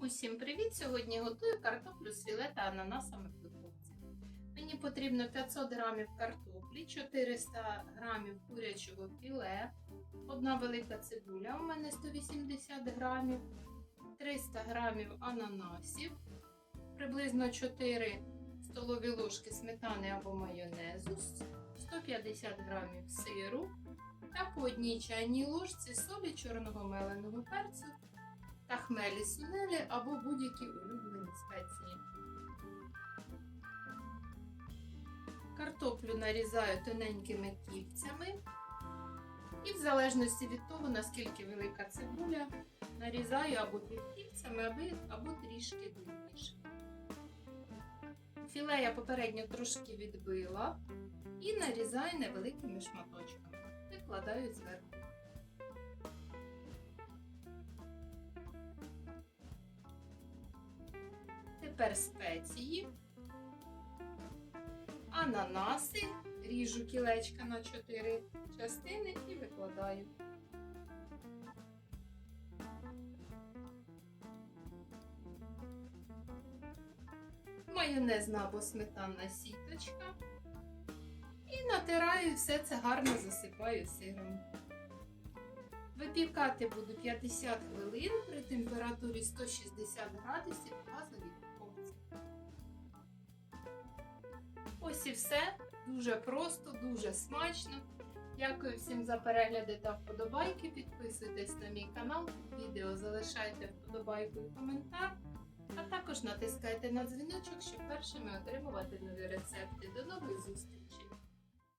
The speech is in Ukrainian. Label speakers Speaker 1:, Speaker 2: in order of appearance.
Speaker 1: Усім привіт! Сьогодні готую картоплю з філе та ананасами в духовці. Мені потрібно 500 грамів картоплі, 400 грамів курячого філе, одна велика цибуля, у мене 180 грамів, 300 грамів ананасів, приблизно 4 столові ложки сметани або майонезу, 150 грамів сиру та по одній чайній ложці солі чорного меленого перцю та хмелі сунелі або будь-які улюблені спеції. Картоплю нарізаю тоненькими кільцями. І в залежності від того, наскільки велика цибуля, нарізаю або півкільцями, або, трішки длинніше. Філе я попередньо трошки відбила і нарізаю невеликими шматочками. Викладаю зверху. Спеції, ананаси, ріжу кілечка на 4 частини і викладаю. Майонезна або сметанна сіточка. І натираю все це гарно засипаю сиром. Випікати буду 50 хвилин при температурі 160 градусів газовій. Ось і все. Дуже просто, дуже смачно. Дякую всім за перегляди та вподобайки. Підписуйтесь на мій канал, відео залишайте вподобайку і коментар. А також натискайте на дзвіночок, щоб першими отримувати нові рецепти. До нових зустрічей!